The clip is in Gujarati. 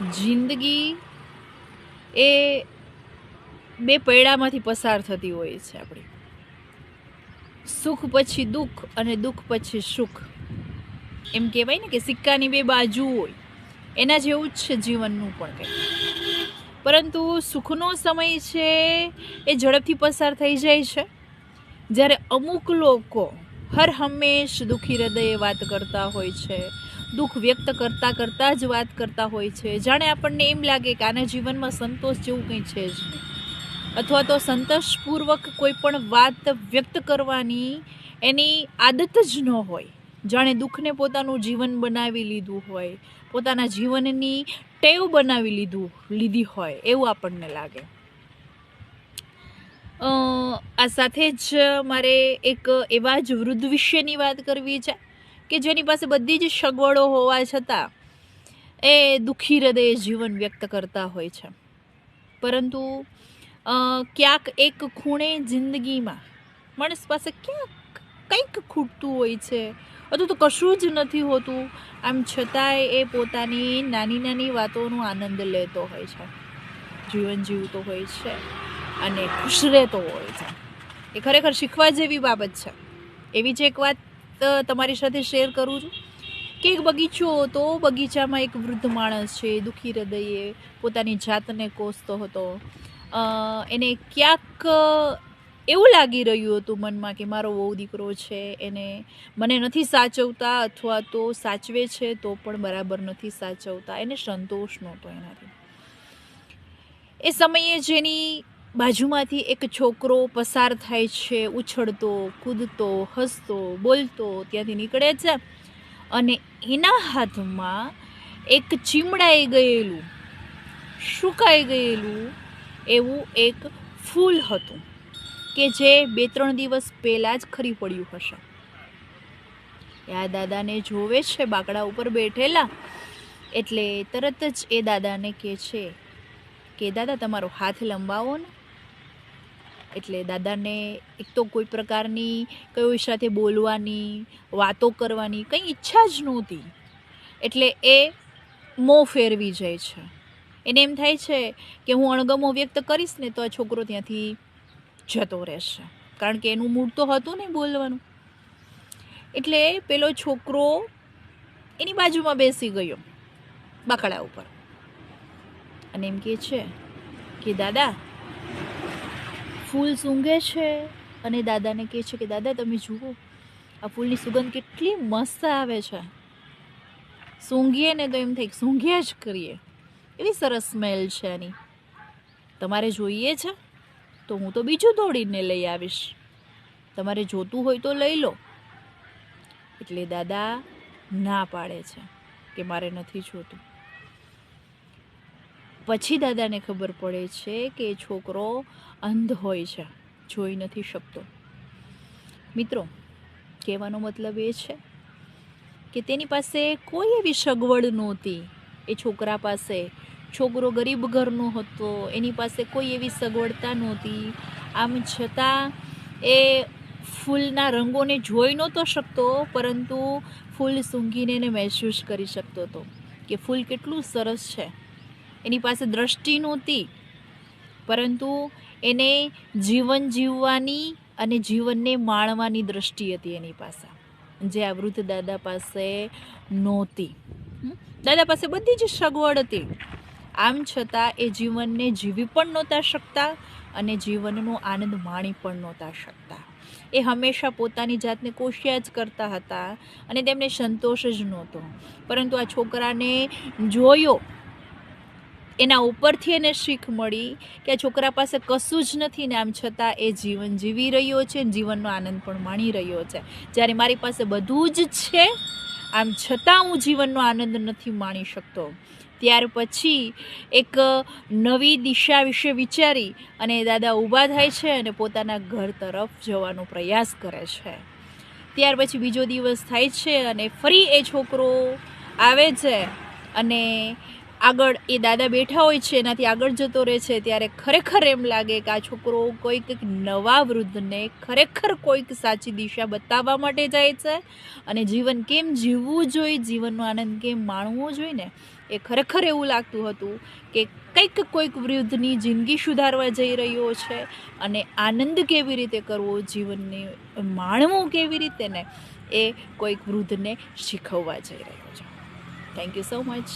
જિંદગી એ બે પૈડામાંથી પસાર થતી હોય છે આપણી. સુખ પછી દુઃખ અને દુઃખ પછી સુખ. એમ કહેવાય ને કે સિક્કાની બે બાજુ હોય. એના જેવું જ છે જીવનનું પણ કંઈ પરંતુ સુખનો સમય છે એ ઝડપથી પસાર થઈ જાય છે. જ્યારે અમુક લોકો હર હંમેશ દુઃખી હૃદયે વાત કરતા હોય છે દુઃખ વ્યક્ત કરતાં કરતાં જ વાત કરતા હોય છે. જાણે આપણને એમ લાગે કે આના જીવનમાં સંતોષ જેવું કંઈ છે જ નહીં. અથવા તો સંતોષપૂર્વક કોઈ પણ વાત વ્યક્ત કરવાની એની આદત જ ન હોય. જાણે દુઃખને પોતાનું જીવન બનાવી લીધું હોય, પોતાના જીવનની ટેવ બનાવી લીધું, લીધી હોય એવું આપણને લાગે. આ સાથે જ મારે એક એવા જ વૃદ્ધ વિશેની વાત કરવી છે. કે જેની પાસે બધી જ સગવડો હોવા છતાં એ દુઃખી હૃદયે જીવન વ્યક્ત કરતા હોય છે. પરંતુ ક્યાંક એક ખૂણે જિંદગીમાં માણસ પાસે ક્યાંક કંઈક ખૂટતું હોય છે, અથવા તો કશું જ નથી હોતું, આમ છતાંય એ પોતાની નાની નાની વાતોનો આનંદ લેતો હોય છે. જીવન જીવતો હોય છે અને ખુશ રહેતો હોય છે. એ ખરેખર શીખવા જેવી બાબત છે. એવી જ એક વાત તમારી સાથે શેર કરું છું કે એક બગીચો હતો. બગીચામાં એક વૃદ્ધ માણસ છે, દુઃખી હૃદયે પોતાની જાતને કોસતો હતો. એને ક્યાંક એવું લાગી રહ્યું હતું મનમાં કે મારો વહુ દીકરો છે, એને મને નથી સાચવતા અથવા તો સાચવે છે તો પણ બરાબર નથી સાચવતા. એને સંતોષ નહોતો એનાથી. એ સમયે જેની બાજુમાંથી એક છોકરો પસાર થાય છે, ઉછળતો, કૂદતો, હસતો, બોલતો ત્યાંથી નીકળે છે અને એના હાથમાં એક ચીમડાઈ ગયેલું, સુકાઈ ગયેલું એવું એક ફૂલ હતું કે જે બે ત્રણ દિવસ પહેલાં જ ખરી પડ્યું હશે. આ દાદાને જોવે છે બાકડા ઉપર બેઠેલા એટલે તરત જ એ દાદાને કહે છે કે, દાદા, તમારો હાથ લંબાવો ને. એટલે દાદાને એક તો કોઈ પ્રકારની કયો સાથે બોલવાની, વાતો કરવાની કંઈ ઈચ્છા જ નહોતી. એટલે એ મોં ફેરવી જાય છે. એને એમ થાય છે કે હું અણગમો વ્યક્ત કરીશ ને તો આ છોકરો ત્યાંથી જતો રહેશે. કારણ કે એનું મૂળ તો હતું નહીં બોલવાનું. એટલે પેલો છોકરો એની બાજુમાં બેસી ગયો, બાકડા ઉપર. અને એમ કહે છે કે, દાદા ફૂલ સૂંઘે છે અને દાદાને કહે છે કે, દાદા, તમે જુઓ, આ ફૂલની સુગંધ કેટલી મસ્ત આવે છે. સૂંઘીએ ને તો એમ થાય સૂંઘ્યા જ કરીએ. એવી સરસ સ્મેલ છે એની તમારે જોઈએ છે? તો હું તો બીજું દોડીને લઈ આવીશ. તમારે જોતું હોય તો લઈ લો. એટલે દાદા ના પાડે છે કે, મારે નથી જોતું. પછી દાદાને ખબર પડે છે કે એ છોકરો અંધ હોય છે, જોઈ નથી શકતો. મિત્રો, કહેવાનો મતલબ એ છે કે તેની પાસે કોઈ એવી સગવડ નહોતી. એ છોકરા પાસે છોકરો ગરીબ ઘરનો હતો, એની પાસે કોઈ એવી સગવડતા નહોતી. આમ છતાં એ ફૂલના રંગોને જોઈ નહોતો શકતો, પરંતુ ફૂલ સૂંઘીને એને મહેસૂસ કરી શકતો હતો કે ફૂલ કેટલું સરસ છે. એની પાસે દ્રષ્ટિ નહોતી. પરંતુ એને જીવન જીવવાની અને જીવનને માણવાની દ્રષ્ટિ હતી એની પાસે. જે આ વૃદ્ધ દાદા પાસે નહોતી. દાદા પાસે બધી જ સગવડ હતી. આમ છતાં એ જીવનને જીવી પણ નહોતા શકતા અને જીવનનો આનંદ માણી પણ નહોતા શકતા. એ હંમેશા પોતાની જાતને કોશિયા જ કરતા હતા અને તેમને સંતોષ જ નહોતો. પરંતુ આ છોકરાને જોયો એના ઉપરથી એને શીખ મળી કે છોકરા પાસે કશું જ નથી ને આમ છતાં એ જીવન જીવી રહ્યો છે જીવનનો આનંદ પણ માણી રહ્યો છે. જ્યારે મારી પાસે બધું જ છે, આમ છતાં હું જીવનનો આનંદ નથી માણી શકતો. ત્યાર પછી એક નવી દિશા વિશે વિચારી અને દાદા ઊભા થાય છે અને પોતાના ઘર તરફ જવાનો પ્રયાસ કરે છે. ત્યાર પછી બીજો દિવસ થાય છે અને ફરી એ છોકરો આવે છે અને આગળ એ દાદા બેઠા હોય છે, એનાથી આગળ જતો રહે છે, ત્યારે ખરેખર એમ લાગે કે આ છોકરો કોઈક નવા વૃદ્ધને ખરેખર કોઈક સાચી દિશા બતાવવા માટે જાય છે. અને જીવન કેમ જીવવું જોઈએ, જીવનનો આનંદ કેમ માણવો જોઈએ ને, એ ખરેખર એવું લાગતું હતું કે કંઈક કોઈક વૃદ્ધની જિંદગી સુધારવા જઈ રહ્યો છે અને આનંદ કેવી રીતે કરવો, જીવનને માણવું કેવી રીતે ને, એ કોઈક વૃદ્ધને શીખવવા જઈ રહ્યો છે. Thank you so much